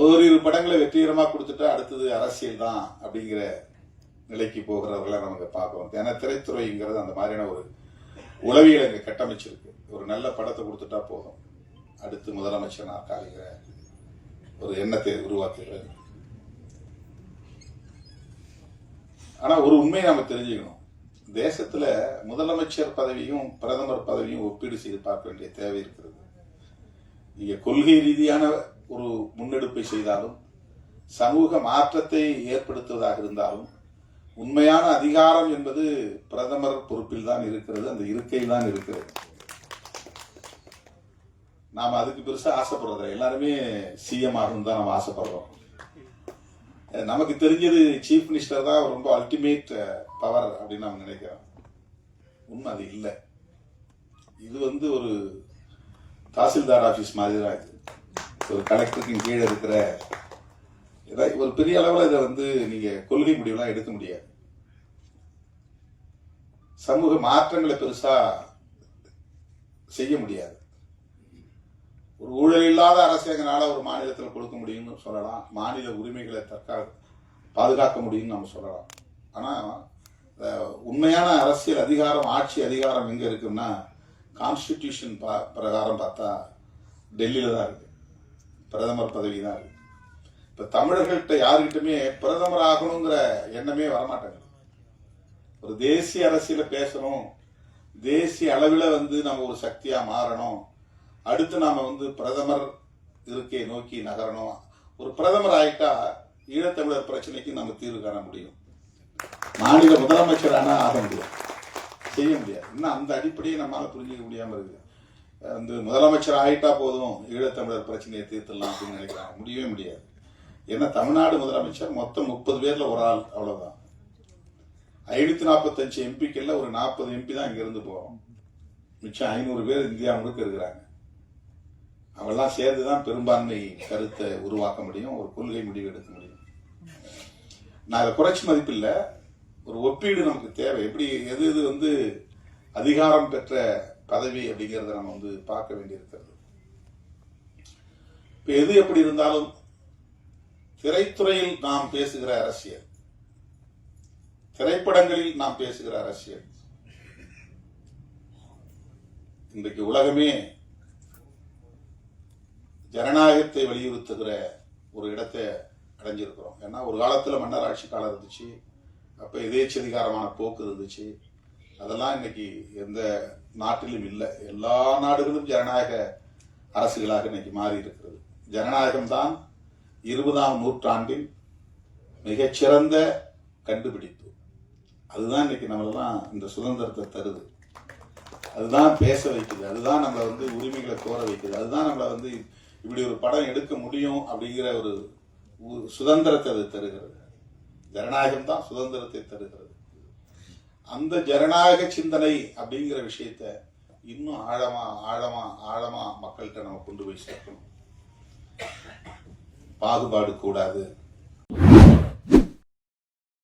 ஓரிரு படங்களை வெற்றிகரமா கொடுத்துட்டா அடுத்தது அரசியல் தான் அப்படிங்கிற நிலைக்கு போகிறவர்களை நமக்கு பார்க்கணும். ஏன்னா திரைத்துறைங்கிறது அந்த மாதிரியான ஒரு உளவியல் அங்கே கட்டமைச்சிருக்கு. ஒரு நல்ல படத்தை கொடுத்துட்டா போதும். அடுத்து முதலமைச்சர் நாற்காலிங்கிற ஒரு எண்ணத்தை உருவாக்குகிறது ஆனா ஒரு உண்மையை நம்ம தெரிஞ்சுக்கணும். தேசத்துல முதலமைச்சர் பதவியும் பிரதமர் பதவியும் ஒப்பீடு செய்து பார்க்க வேண்டிய தேவை இருக்கிறது. நீங்க கொள்கை ரீதியான ஒரு முன்னெடுப்பை செய்தாலும் சமூக மாற்றத்தை ஏற்படுத்துவதாக இருந்தாலும் உண்மையான அதிகாரம் என்பது பிரதமர் பொறுப்பில் தான் இருக்கிறது அந்த இருக்கையில் தான் இருக்கிறது. நாம் அதுக்கு பெருசாக ஆசைப்படுறதில்ல. எல்லாருமே சிஎம் ஆகணும் தான் நம்ம ஆசைப்படுறோம். நமக்கு தெரிஞ்சது சீஃப் மினிஸ்டர் தான் ரொம்ப அல்டிமேட் பவர் அப்படின்னு நம்ம நினைக்கிறோம். உண்மை அது இல்லை. இது வந்து ஒரு தாசில்தார் ஆபீஸ் மாதிரி தான் இது. ஒரு கலெக்டருக்கு கீழே இருக்கிற ஏதாவது ஒரு பெரிய அளவில் இதை வந்து நீங்கள் கொள்கை முடிவுலாம் எடுக்க முடியாது. சமூக மாற்றங்களை பெருசாக செய்ய முடியாது. ஒரு ஊழல் இல்லாத அரசு எங்களால ஒரு மாநிலத்தில் கொடுக்க முடியும்னு சொல்லலாம். மாநில உரிமைகளை தற்கா பாதுகாக்க முடியும்னு நம்ம சொல்லலாம். ஆனால் உண்மையான அரசியல் அதிகாரம் ஆட்சி அதிகாரம் எங்க இருக்குன்னா கான்ஸ்டிடியூஷன் பிரகாரம் பார்த்தா டெல்லியில தான் இருக்கு. பிரதமர் பதவி தான் இருக்கு. இப்ப தமிழர்கள்ட்ட யாருக்கிட்டுமே பிரதமர் ஆகணுங்கிற எண்ணமே வரமாட்டேங்குது. ஒரு தேசிய அரசியல பேசணும் தேசிய அளவில் வந்து நம்ம ஒரு சக்தியா மாறணும் அடுத்து நாம வந்து பிரதமர் இருக்கே நோக்கி நகரணும். ஒரு பிரதமர் ஆயிட்டா ஈழத்தமிழர் பிரச்சனைக்கு நம்ம தீர்வு காண முடியும். மாநில முதலமைச்சர் ஆனால் ஆக முடியும் செய்ய முடியாது. இன்னும் அந்த அடிப்படையை நம்மளால் புரிஞ்சிக்க முடியாம இருக்கு வந்து முதலமைச்சர் ஆயிட்டா போதும் ஈழத்தமிழர் பிரச்சனையை தீர்த்துடலாம் அப்படின்னு நினைக்கிறாங்க. முடியவே முடியாது. ஏன்னா தமிழ்நாடு முதலமைச்சர் மொத்தம் முப்பது பேர்ல ஒரு ஆள் அவ்வளவுதான். ஐநூத்தி நாற்பத்தஞ்சு எம்பிக்கள்ல ஒரு நாற்பது எம்பி தான் இங்க இருந்து போறோம். மிச்சம் ஐநூறு பேர் இந்தியா முழுக்க இருக்கிறாங்க. அவெல்லாம் சேர்ந்து தான் பெரும்பான்மை கருத்தை உருவாக்க முடியும் ஒரு கொள்கை முடிவு எடுக்க முடியும். நான் அதை குறைச்சி மதிப்பில்லை. ஒரு ஒப்பீடு நமக்கு தேவை. எப்படி எது எது வந்து அதிகாரம் பெற்ற பதவி அப்படிங்கிறத நம்ம வந்து பார்க்க வேண்டியிருக்கிறது. இப்ப எது எப்படி இருந்தாலும் திரைத்துறையில் நாம் பேசுகிற அரசியல். திரைப்படங்களில் நாம் பேசுகிற அரசியல். இன்றைக்கு உலகமே ஜனநாயகத்தை வலியுறுத்துகிற ஒரு இடத்தை அடைஞ்சிருக்கிறோம். ஏன்னா ஒரு காலத்தில் மன்னர் ஆட்சி காலம் இருந்துச்சு அப்போ எதேச்சதிகாரமான போக்கு இருந்துச்சு. அதெல்லாம் இன்னைக்கு எந்த நாட்டிலும் இல்லை. எல்லா நாடுகளும் ஜனநாயக அரசுகளாக இன்னைக்கு மாறி இருக்கிறது ஜனநாயகம் தான் இருபதாம் நூற்றாண்டின் மிகச்சிறந்த கண்டுபிடிப்பு. அதுதான் இன்னைக்கு நம்மளெல்லாம் இந்த சுதந்திரத்தை தருது. அதுதான் பேச வைக்குது. அதுதான் நம்மளை வந்து உரிமைகளை கோர வைக்குது. அதுதான் நம்மளை வந்து இப்படி ஒரு படம் எடுக்க முடியும் அப்படிங்கிற ஒரு சுதந்திரத்தை அது தருகிறது. ஜனநாயகம் தான் சுதந்திரத்தை தருகிறது. அந்த ஜனநாயக சிந்தனை அப்படிங்கிற விஷயத்த இன்னும் ஆழமா ஆழமா ஆழமா மக்கள்கிட்ட நம்ம கொண்டு போய் சேர்க்கணும். பாகுபாடு கூடாது.